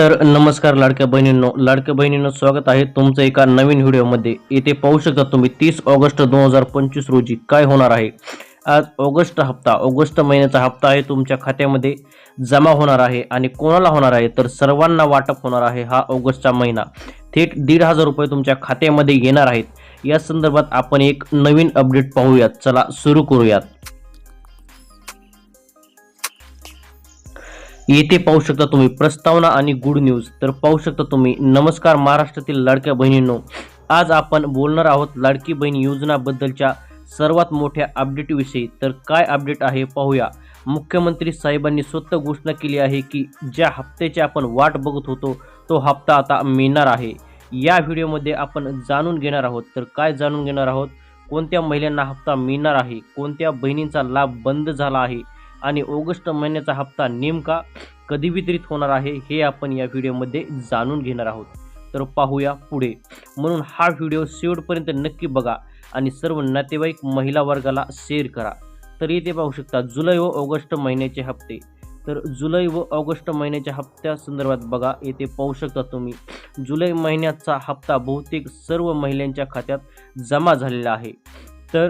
तर नमस्कार लाडक्या बहिणींनो लाडक्या बहिणींनो स्वागत आहे तुमचं एका नवीन व्हिडिओमध्ये. येथे पाहू शकता तुम्ही तीस ऑगस्ट दोन हजार पंचवीस रोजी काय होणार आहे. आज ऑगस्ट हप्ता ऑगस्ट महिन्याचा हप्ता आहे तुमच्या खात्यामध्ये जमा होणार आहे आणि कोणाला होणार आहे तर सर्वांना वाटप होणार आहे हा ऑगस्टचा महिना. थेट दीड हजार रुपये तुमच्या खात्यामध्ये येणार आहेत. या संदर्भात आपण एक नवीन अपडेट पाहूयात. चला सुरू करूयात. येथे पाहू शकता तुम्ही प्रस्तावना आणि गुड न्यूज तर पाहू शकता तुम्ही नमस्कार महाराष्ट्रातील लाडक्या बहिणींनो. आज आपण बोलणार आहोत लाडकी बहीण योजनाबद्दलच्या सर्वात मोठ्या अपडेटविषयी तर काय अपडेट आहे पाहूया. मुख्यमंत्री साहेबांनी स्वतः घोषणा केली आहे की ज्या हप्त्याची आपण वाट बघत होतो तो हप्ता आता मिळणार आहे. या व्हिडिओमध्ये आपण जाणून घेणार आहोत. तर काय जाणून घेणार आहोत? कोणत्या महिलांना हप्ता मिळणार आहे? कोणत्या बहिणींचा लाभ बंद झाला आहे? आणि ऑगस्ट महिन्याचा हप्ता नेमका कधी वितरित होणार आहे हे आपण या व्हिडिओमध्ये जाणून घेणार आहोत. तर पाहूया पुढे. म्हणून हा व्हिडिओ शेवटपर्यंत नक्की बघा आणि सर्व नातेवाईक महिला वर्गाला शेअर करा. तर येथे पाहू शकता जुलै व ऑगस्ट महिन्याचे हप्ते. तर जुलै व ऑगस्ट महिन्याच्या हप्त्या संदर्भात बघा येथे पाहू शकता तुम्ही. जुलै महिन्याचा हप्ता बहुतेक सर्व महिलांच्या खात्यात जमा झालेला आहे. तर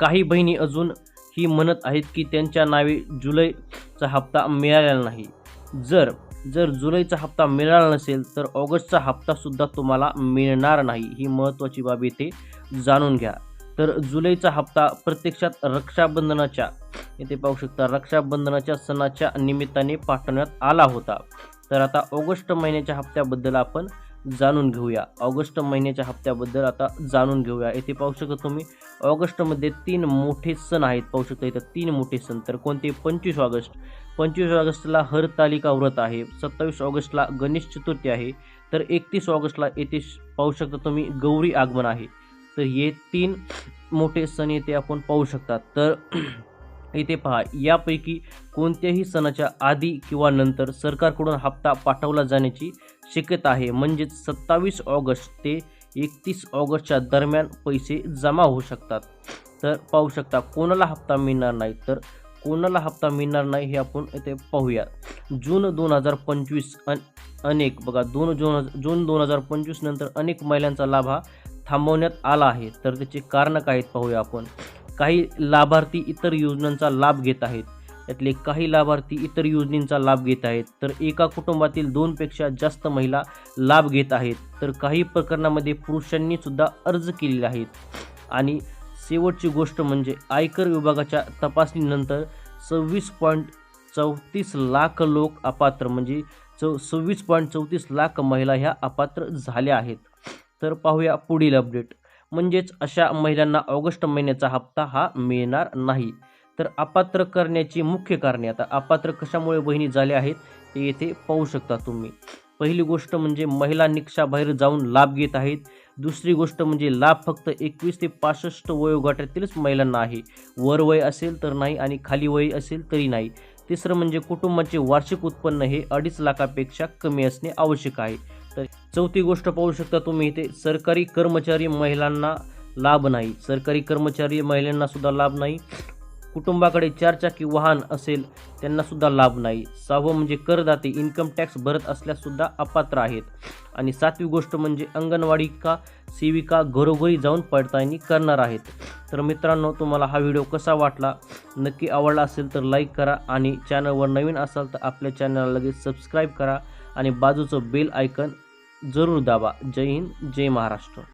काही बहिणी अजून ही म्हणत आहेत की त्यांच्या नावे जुलैचा हप्ता मिळालेला नाही. जर जर जुलैचा हप्ता मिळाला नसेल तर ऑगस्टचा हप्तासुद्धा तुम्हाला मिळणार नाही ही महत्त्वाची बाब येथे जाणून घ्या. तर जुलैचा हप्ता प्रत्यक्षात रक्षाबंधनाच्या येथे पाहू शकता रक्षाबंधनाच्या सणाच्या निमित्ताने पाठवण्यात आला होता. तर आता ऑगस्ट महिन्याच्या हप्त्याबद्दल आपण जाणून घेऊया. ऑगस्ट महिन्याच्या हप्त्याबद्दल आता जाणून घेऊया. येथे पाहू शकता तुम्ही ऑगस्टमध्ये तीन मोठे सण आहेत. पाहू शकता इथं तीन मोठे सण. तर कोणते? पंचवीस ऑगस्ट. पंचवीस ऑगस्टला हरतालिका व्रत आहे. सत्तावीस ऑगस्टला गणेश चतुर्थी आहे. तर एकतीस ऑगस्टला येथे पाहू शकता तुम्ही गौरी आगमन आहे. तर हे तीन मोठे सण येथे आपण पाहू शकता. तर इथे पहा यापैकी कोणत्याही सणाच्या आधी किंवा नंतर सरकारकडून हप्ता पाठवला जाण्याची शक्यता आहे. म्हणजेच सत्तावीस ऑगस्ट ते एकतीस ऑगस्टच्या दरम्यान पैसे जमा होऊ शकतात. तर पाहू शकता कोणाला हप्ता मिळणार नाही? तर कोणाला हप्ता मिळणार नाही हे आपण इथे पाहूया. जून दोन हजार पंचवीस अन अनेक बघा दोन जून जून दोन हजार पंचवीस नंतर अनेक महिलांचा लाभ हा थांबवण्यात आला आहे. तर त्याचे कारणं काय आहेत पाहूया आपण. काही लाभार्थी इतर योजनांचा लाभ घेत आहेत. त्यातले काही लाभार्थी इतर योजनेंचा लाभ घेत आहेत. तर एका कुटुंबातील दोनपेक्षा जास्त महिला लाभ घेत आहेत. तर काही प्रकरणामध्ये पुरुषांनी सुद्धा अर्ज केलेले आहेत. आणि शेवटची गोष्ट म्हणजे आयकर विभागाच्या तपासणीनंतर सव्वीस पॉईंट चौतीस लाख लोक अपात्र म्हणजे चौ सव्वीस पॉईंट चौतीस लाख महिला ह्या अपात्र झाल्या आहेत. तर पाहूया पुढील अपडेट. म्हणजेच अशा महिलांना ऑगस्ट महिन्याचा हप्ता हा मिळणार नाही. तर अपात्र करण्याची मुख्य कारणे आता अपात्र कशामुळे बहिणी झाल्या आहेत ते येथे पाहू शकता तुम्ही. पहिली गोष्ट म्हणजे महिला निकषाबाहेर जाऊन लाभ घेत आहेत. दुसरी गोष्ट म्हणजे लाभ फक्त एकवीस ते पासष्ट वयोगटातीलच महिलांना आहे. वर वय असेल तर नाही आणि खाली वय असेल तरी नाही. तिसरं म्हणजे कुटुंबाचे वार्षिक उत्पन्न हे अडीच लाखापेक्षा कमी असणे आवश्यक आहे. तर चौथी गोष्ट पाहू शकता तुम्ही इथे सरकारी कर्मचारी महिलांना लाभ नाही. सरकारी कर्मचारी महिलांना सुद्धा लाभ नाही. कुटुंबाकडे चारचाकी वाहन असेल त्यांना सुद्धा लाभ नाही. सहावं म्हणजे करदाते इन्कम टॅक्स भरत असल्याससुद्धा अपात्र आहेत. आणि सातवी गोष्ट म्हणजे अंगणवाडी का सेविका घरोघरी जाऊन पडताळणी करणार आहेत. तर मित्रांनो तुम्हाला हा व्हिडिओ कसा वाटला नक्की आवडला असेल तर लाईक करा आणि चॅनलवर नवीन असाल तर आपल्या चॅनलला लगेच सबस्क्राईब करा आणि बाजूचं बेल आयकन जरूर दाबा. जय हिंद जय महाराष्ट्र.